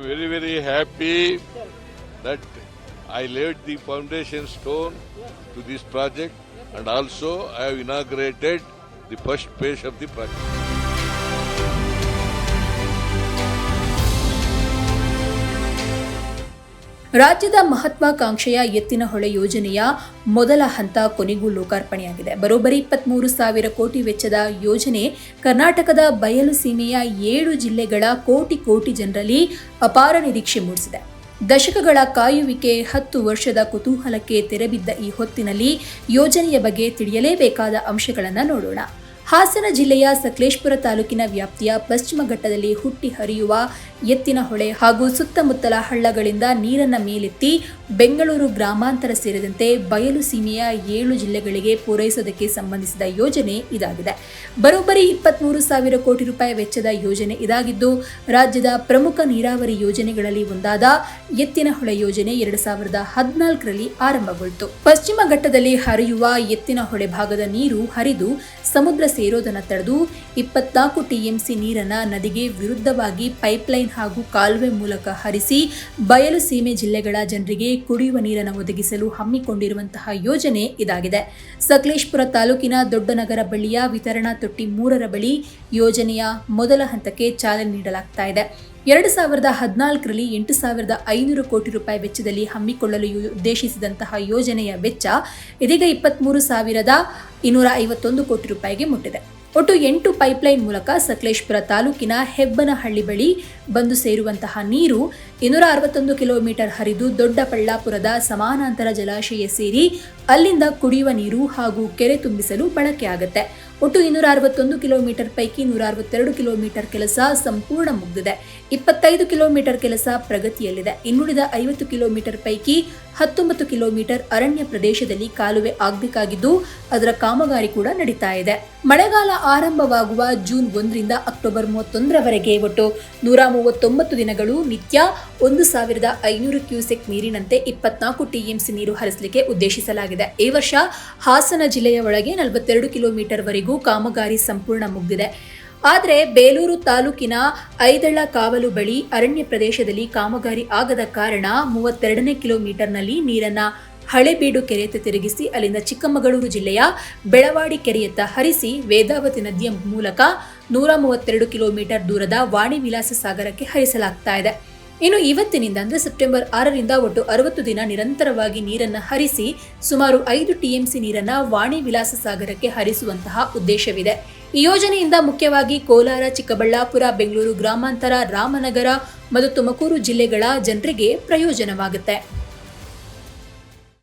am very, very happy that I laid the foundation stone to this project and also I have inaugurated the first phase of the project. ರಾಜ್ಯದ ಮಹತ್ವಾಕಾಂಕ್ಷೆಯ ಎತ್ತಿನಹೊಳೆ ಯೋಜನೆಯ ಮೊದಲ ಹಂತ ಕೊನೆಗೂ ಲೋಕಾರ್ಪಣೆಯಾಗಿದೆ. ಬರೋಬ್ಬರಿ ಇಪ್ಪತ್ಮೂರು ಸಾವಿರ ಕೋಟಿ ವೆಚ್ಚದ ಯೋಜನೆ ಕರ್ನಾಟಕದ ಬಯಲು ಸೀಮೆಯ ಏಳು ಜಿಲ್ಲೆಗಳ ಕೋಟಿ ಕೋಟಿ ಜನರಲ್ಲಿ ಅಪಾರ ನಿರೀಕ್ಷೆ ಮೂಡಿಸಿದೆ. ದಶಕಗಳ ಕಾಯುವಿಕೆ ಹತ್ತು ವರ್ಷದ ಕುತೂಹಲಕ್ಕೆ ತೆರೆಬಿದ್ದ ಈ ಹೊತ್ತಿನಲ್ಲಿ ಯೋಜನೆಯ ಬಗ್ಗೆ ತಿಳಿಯಲೇಬೇಕಾದ ಅಂಶಗಳನ್ನು ನೋಡೋಣ. ಹಾಸನ ಜಿಲ್ಲೆಯ ಸಕಲೇಶ್ಪುರ ತಾಲೂಕಿನ ವ್ಯಾಪ್ತಿಯ ಪಶ್ಚಿಮ ಘಟ್ಟದಲ್ಲಿ ಹುಟ್ಟಿ ಹರಿಯುವ ಎತ್ತಿನ ಹೊಳೆ ಹಾಗೂ ಸುತ್ತಮುತ್ತಲ ಹಳ್ಳಗಳಿಂದ ನೀರನ್ನ ಮೇಲೆತ್ತಿ ಬೆಂಗಳೂರು ಗ್ರಾಮಾಂತರ ಸೇರಿದಂತೆ ಬಯಲು ಸೀಮೆಯ ಏಳು ಜಿಲ್ಲೆಗಳಿಗೆ ಪೂರೈಸೋದಕ್ಕೆ ಸಂಬಂಧಿಸಿದ ಯೋಜನೆ ಇದಾಗಿದೆ. ಬರೋಬ್ಬರಿ ಇಪ್ಪತ್ಮೂರು ಸಾವಿರ ಕೋಟಿ ರೂಪಾಯಿ ವೆಚ್ಚದ ಯೋಜನೆ ಇದಾಗಿದ್ದು, ರಾಜ್ಯದ ಪ್ರಮುಖ ನೀರಾವರಿ ಯೋಜನೆಗಳಲ್ಲಿ ಒಂದಾದ ಎತ್ತಿನ ಹೊಳೆ ಯೋಜನೆ ಎರಡು ಸಾವಿರದ ಹದಿನಾಲ್ಕರಲ್ಲಿ ಆರಂಭಗೊಳ್ತು. ಪಶ್ಚಿಮ ಘಟ್ಟದಲ್ಲಿ ಹರಿಯುವ ಎತ್ತಿನ ಹೊಳೆ ಭಾಗದ ನೀರು ಹರಿದು ಸಮುದ್ರ ಸೇರೋದನ್ನ ತಡೆದು ಇಪ್ಪತ್ನಾಲ್ಕು ಟಿಎಂಸಿ ನೀರನ್ನ ನದಿಗೆ ವಿರುದ್ಧವಾಗಿ ಪೈಪ್ಲೈನ್ ಹಾಗೂ ಕಾಲುವೆ ಮೂಲಕ ಹರಿಸಿ ಬಯಲು ಸೀಮೆ ಜಿಲ್ಲೆಗಳ ಜನರಿಗೆ ಕುಡಿಯುವ ನೀರನ್ನು ಒದಗಿಸಲು ಹಮ್ಮಿಕೊಂಡಿರುವಂತಹ ಯೋಜನೆ ಇದಾಗಿದೆ. ಸಕಲೇಶ್ಪುರ ತಾಲೂಕಿನ ದೊಡ್ಡನಗರ ಬಳಿಯ ವಿತರಣಾ ತೊಟ್ಟಿ ಮೂರರ ಬಳಿ ಯೋಜನೆಯ ಮೊದಲ ಹಂತಕ್ಕೆ ಚಾಲನೆ ನೀಡಲಾಗ್ತಾ ಇದೆ. ಎರಡು ಸಾವಿರದ ಹದಿನಾಲ್ಕರಲ್ಲಿ ಎಂಟು ಸಾವಿರದ ಐನೂರು ಕೋಟಿ ರೂಪಾಯಿ ವೆಚ್ಚದಲ್ಲಿ ಹಮ್ಮಿಕೊಳ್ಳಲು ಉದ್ದೇಶಿಸಿದಂತಹ ಯೋಜನೆಯ ವೆಚ್ಚ ಇದೀಗ ಇಪ್ಪತ್ತ್ಮೂರು ಸಾವಿರದ ಇನ್ನೂರ ಐವತ್ತೊಂದು ಕೋಟಿ ರೂಪಾಯಿಗೆ ಮುಟ್ಟಿದೆ. ಒಟ್ಟು ಎಂಟು ಪೈಪ್ಲೈನ್ ಮೂಲಕ ಸಕಲೇಶ್ಪುರ ತಾಲೂಕಿನ ಹೆಬ್ಬನಹಳ್ಳಿ ಬಳಿ ಬಂದು ಸೇರುವಂತಹ ನೀರು ಇನ್ನೂರ ಅರವತ್ತೊಂದು ಕಿಲೋಮೀಟರ್ ಹರಿದು ದೊಡ್ಡಬಳ್ಳಾಪುರದ ಸಮಾನಾಂತರ ಜಲಾಶಯ ಸೇರಿ ಅಲ್ಲಿಂದ ಕುಡಿಯುವ ನೀರು ಹಾಗೂ ಕೆರೆ ತುಂಬಿಸಲು ಬಳಕೆಯಾಗುತ್ತೆ. ಒಟ್ಟು ಇನ್ನೂರ ಅರವತ್ತೊಂದು ಕಿಲೋಮೀಟರ್ ಪೈಕಿ ನೂರ ಅರವತ್ತೆರಡು ಕಿಲೋಮೀಟರ್ ಕೆಲಸ ಸಂಪೂರ್ಣ ಮುಗಿದಿದೆ. ಇಪ್ಪತ್ತೈದು ಕಿಲೋಮೀಟರ್ ಕೆಲಸ ಪ್ರಗತಿಯಲ್ಲಿದೆ. ಇನ್ನುಳಿದ ಐವತ್ತು ಕಿಲೋಮೀಟರ್ ಪೈಕಿ ಹತ್ತೊಂಬತ್ತು ಕಿಲೋಮೀಟರ್ ಅರಣ್ಯ ಪ್ರದೇಶದಲ್ಲಿ ಕಾಲುವೆ ಆಗಬೇಕಾಗಿದ್ದು, ಅದರ ಕಾಮಗಾರಿ ಕೂಡ ನಡೀತಾ ಇದೆ. ಮಳೆಗಾಲ ಆರಂಭವಾಗುವ ಜೂನ್ ಒಂದರಿಂದ ಅಕ್ಟೋಬರ್ ಮೂವತ್ತೊಂದರವರೆಗೆ ಒಟ್ಟು ನೂರ ಮೂವತ್ತೊಂಬತ್ತು ದಿನಗಳು ನಿತ್ಯ ಒಂದು ಸಾವಿರದ ಐನೂರು ಕ್ಯೂಸೆಕ್ ನೀರಿನಂತೆ ಇಪ್ಪತ್ನಾಲ್ಕು ಟಿಎಂಸಿ ನೀರು ಹರಿಸಲಿಕ್ಕೆ ಉದ್ದೇಶಿಸಲಾಗಿದೆ. ಈ ವರ್ಷ ಹಾಸನ ಜಿಲ್ಲೆಯ ಒಳಗೆ ನಲವತ್ತೆರಡು ಕಿಲೋಮೀಟರ್ ವರೆಗೂ ಕಾಮಗಾರಿ ಸಂಪೂರ್ಣ ಮುಗಿದಿದೆ. ಆದರೆ ಬೇಲೂರು ತಾಲೂಕಿನ ಐದಳ್ಳ ಕಾವಲು ಬಳಿ ಅರಣ್ಯ ಪ್ರದೇಶದಲ್ಲಿ ಕಾಮಗಾರಿ ಆಗದ ಕಾರಣ ಮೂವತ್ತೆರಡನೇ ಕಿಲೋಮೀಟರ್ನಲ್ಲಿ ನೀರನ್ನ ಹಳೆಬೀಡು ಕೆರೆಯತ್ತ ತಿರುಗಿಸಿ ಅಲ್ಲಿಂದ ಚಿಕ್ಕಮಗಳೂರು ಜಿಲ್ಲೆಯ ಬೆಳವಾಡಿ ಕೆರೆಯತ್ತ ಹರಿಸಿ ವೇದಾವತಿ ನದಿಯ ಮೂಲಕ ನೂರ ಮೂವತ್ತೆರಡು ಕಿಲೋಮೀಟರ್ ದೂರದ ವಾಣಿ ವಿಲಾಸ ಸಾಗರಕ್ಕೆ ಹರಿಸಲಾಗ್ತಾ ಇದೆ. ಇನ್ನು ಇವತ್ತಿನಿಂದ, ಅಂದರೆ ಸೆಪ್ಟೆಂಬರ್ ಆರರಿಂದ ಒಟ್ಟು ಅರವತ್ತು ದಿನ ನಿರಂತರವಾಗಿ ನೀರನ್ನು ಹರಿಸಿ, ಸುಮಾರು ಐದು ಟಿಎಂಸಿ ನೀರನ್ನು ವಾಣಿ ವಿಲಾಸ ಸಾಗರಕ್ಕೆ ಹರಿಸುವಂತಹ ಉದ್ದೇಶವಿದೆ. ಈ ಯೋಜನೆಯಿಂದ ಮುಖ್ಯವಾಗಿ ಕೋಲಾರ, ಚಿಕ್ಕಬಳ್ಳಾಪುರ, ಬೆಂಗಳೂರು ಗ್ರಾಮಾಂತರ, ರಾಮನಗರ, ಮತ್ತು ತುಮಕೂರು ಜಿಲ್ಲೆಗಳ ಜನರಿಗೆ ಪ್ರಯೋಜನವಾಗುತ್ತೆ.